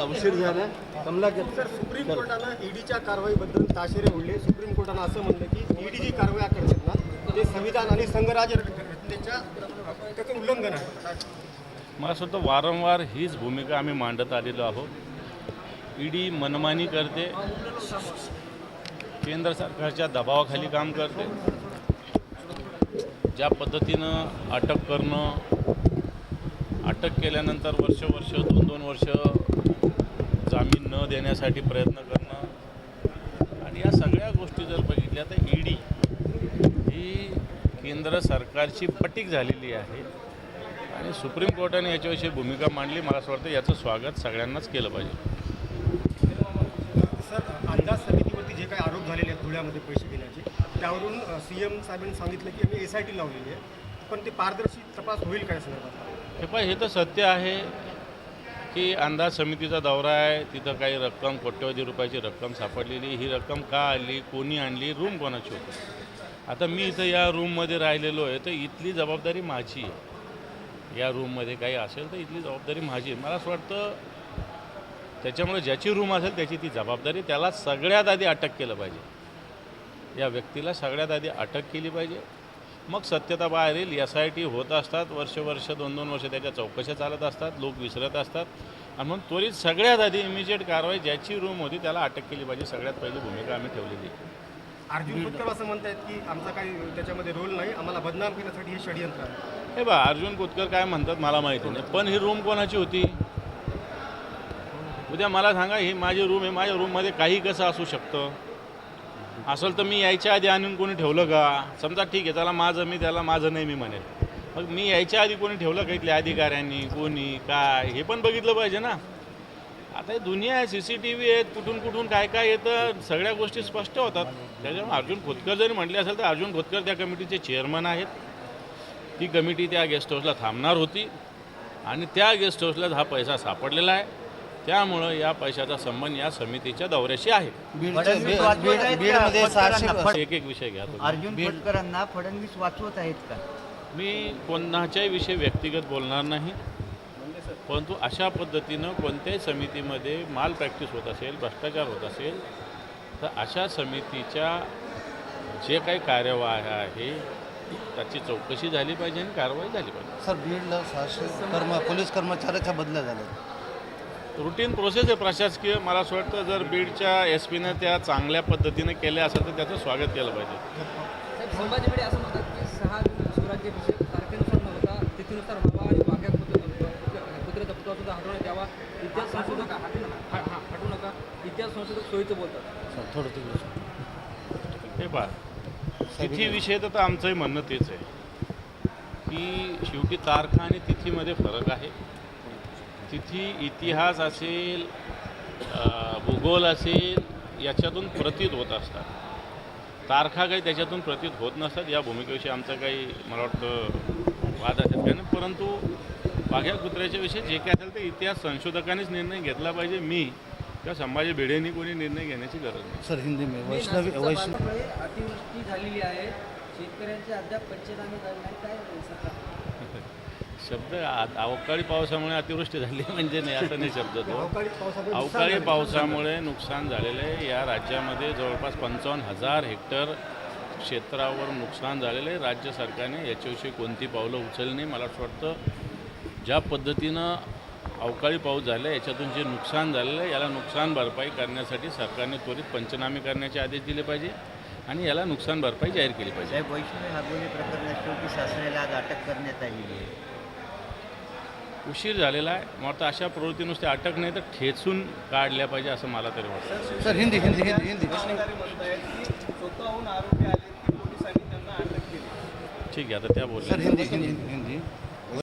चला उशीर झाला कमला सर सुप्रीम कोर्टानं ईडीच्या कारवाईबद्दल ताशेरे उडले. सुप्रीम कोर्टानं असं म्हणलं की ईडी जी कारवाया करतात ना ते संविधान आणि संघराज्य घटनेच्या त्याचं उल्लंघन आहे. मला असं वाटतं वारंवार हीच भूमिका आम्ही मांडत आलेलो आहोत. ईडी मनमानी करते. केंद्र सरकारच्या दबावाखाली काम करते. ज्या पद्धतीनं अटक करणं अटक केल्यानंतर वर्ष वर्ष दोन दोन वर्ष जामीन न देण्यासाठी प्रयत्न करणं. आणि या सगळ्या गोष्टी जर बघितल्या तर ईडी ही केंद्र सरकारची पटीक झालेली आहे. आणि सुप्रीम कोर्टाने याच्याविषयी भूमिका मांडली. मला असं वाटतं याचं स्वागत सगळ्यांनाच केलं पाहिजे. सर अंदाज समितीवरती जे काही आरोप झालेले आहेत धुळ्यामध्ये पैसे घेण्याचे त्यावरून सी एम साहेबांनी सांगितलं की आम्ही एस आय टी लावलेली आहे. पण ते पारदर्शी तपास होईल काय संदर्भात? हे पाय हे तर सत्य आहे. की अंदाज समितीचा दौरा आहे तिथं काही रक्कम कोट्यवधी रुपयाची रक्कम सापडलेली ही रक्कम का आली कोणी आणली रूम कोणाची होती? आता मी इथं या रूममध्ये राहिलेलो आहे तर इथली जबाबदारी माझी आहे. या रूममध्ये काही असेल तर इथली जबाबदारी माझी आहे. मला असं वाटतं त्याच्यामुळे ज्याची रूम असेल त्याची ती जबाबदारी त्याला सगळ्यात आधी अटक केलं पाहिजे. या व्यक्तीला सगळ्यात आधी अटक केली पाहिजे. मग सत्यता बाहेर येईल एस आय टी होत असतात. वर्ष वर्ष दोन दोन वर्ष त्याच्या चौकशा चालत असतात. लोक विसरत असतात. आणि म्हणून त्वरित सगळ्यात आधी इमिजिएट कारवाई ज्याची रूम होती त्याला अटक केली पाहिजे. सगळ्यात पहिली भूमिका आम्ही ठेवलेली. अर्जुन खोतकर असं म्हणतायत की आमचा काही त्याच्यामध्ये रोल नाही. आम्हाला बदनाम करण्यासाठी हे षडयंत्र आहे. हे बा अर्जुन कोतकर काय म्हणतात मला माहिती नाही. पण ही रूम कोणाची होती? उद्या मला सांगा ही माझी रूम आहे. माझ्या रूममध्ये काही कसं असू शकतं? असेल तर मी यायच्या आधी आणून कोणी ठेवलं का? समजा ठीक आहे त्याला माझं मी त्याला माझं नाही मी म्हणेल. मग मी यायच्या आधी कोणी ठेवलं का इथल्या अधिकाऱ्यांनी कोणी काय? हे पण बघितलं पाहिजे ना. आता हे दुनिया आहे सी सी टी व्ही आहेत कुठून कुठून काय काय येतं सगळ्या गोष्टी स्पष्ट होतात. त्याच्यामुळे अर्जुन खोतकर जरी म्हटले असेल तर अर्जुन खोतकर त्या कमिटीचे चेअरमन आहेत. ती कमिटी त्या गेस्ट हाऊसला थांबणार होती आणि त्या गेस्ट हाऊसला हा पैसा सापडलेला आहे. त्यामुळं या पैशाचा संबंध या समितीच्या दौऱ्याशी आहे. बीडच्या- बीड- बीड- बीडमध्ये सहाशे एक एक विषय घ्या तुम्ही. अर्जुन खोतकरांना फडणवीस वाचवत आहेत का? मी कोणाच्याही विषयी व्यक्तिगत बोलणार नाही. परंतु अशा पद्धतीनं कोणत्याही समितीमध्ये माल प्रॅक्टिस होत असेल भ्रष्टाचार होत असेल तर अशा समितीच्या जे काही कार्यवाही आहे त्याची चौकशी झाली पाहिजे आणि कारवाई झाली पाहिजे. सर बीडला सहाशे कर्म पोलीस कर्मचाऱ्याच्या बदल्या झाल्या रुटीन प्रोसेस आहे प्रशासकीय. मला असं वाटतं जर बीडच्या एस पीनं त्या चांगल्या पद्धतीनं केल्या असेल तर त्याचं स्वागत केलं पाहिजे. संभाजी असं म्हणतात की सहा तारखेनुसार नव्हता तिथीनुसार व्हावा आणि वाघ्या कुत्र्याचा पुतळा सुद्धा हटवण्यात यावा इतिहास संशोधक हटू नका हा- हा- हटू नका. इतिहास संशोधक सोयीचं बोलतात. सर थोडं हे पहा. तिथीविषयी तर आमचंही म्हणणं तेच आहे. की शेवटी तारखा आणि तिथीमध्ये फरक आहे. तिथी इतिहास असेल भूगोल असेल याच्यातून प्रतीत होत असतात. तारखा काही त्याच्यातून प्रतीत होत नसतात या भूमिकेविषयी आमचा काही मला वाटतं वाद असेल काही नाही. परंतु वाघ्या कुत्र्याच्या विषयी जे काय असेल ते इतिहास संशोधकांनीच निर्णय घेतला पाहिजे मी किंवा संभाजी भिडेंनी कोणी निर्णय घेण्याची गरज नाही. सर हिंदी में वैष्णवी वैष्णव अतिवृष्टी झालेली आहे. शेतकऱ्यांचे अद्याप पंचनामे झाले नाही काय शब्द आ- अवकाळी पावसामुळे अतिवृष्टी झाली म्हणजे नाही असं नाही शब्द तो. अवकाळी पावसामुळे नुकसान अवकाळी झालं. पावसामुळे नुकसान झालेलं आहे. या राज्यामध्ये जवळपास पंचावन्न हजार हेक्टर क्षेत्रावर नुकसान झालेलं आहे. राज्य सरकारने याच्याविषयी कोणती पावलं उचलली नाही. मला असं वाटतं ज्या पद्धतीनं अवकाळी पाऊस झाला आहे याच्यातून जे नुकसान झालेलं आहे याला नुकसान भरपाई करण्यासाठी सरकारने त्वरित पंचनामे करण्याचे आदेश दिले पाहिजे आणि याला नुकसान भरपाई जाहीर केली पाहिजे. साहेब वैष्णवी हागवणे प्रकरणात शेवटी सासऱ्याला आज अटक करण्यात आलेली आहे. उशीर झालेला आहे. मला वाटतं अशा प्रवृत्ती नुसत्या अटक नाही तर ठेचून काढल्या पाहिजे असं मला तरी वाटतं. सर हिंदी हिंदी हिंदी हिंदी. ठीक आहे आता त्या बोलल्या. सर हिंदी हिंदी हिंदी.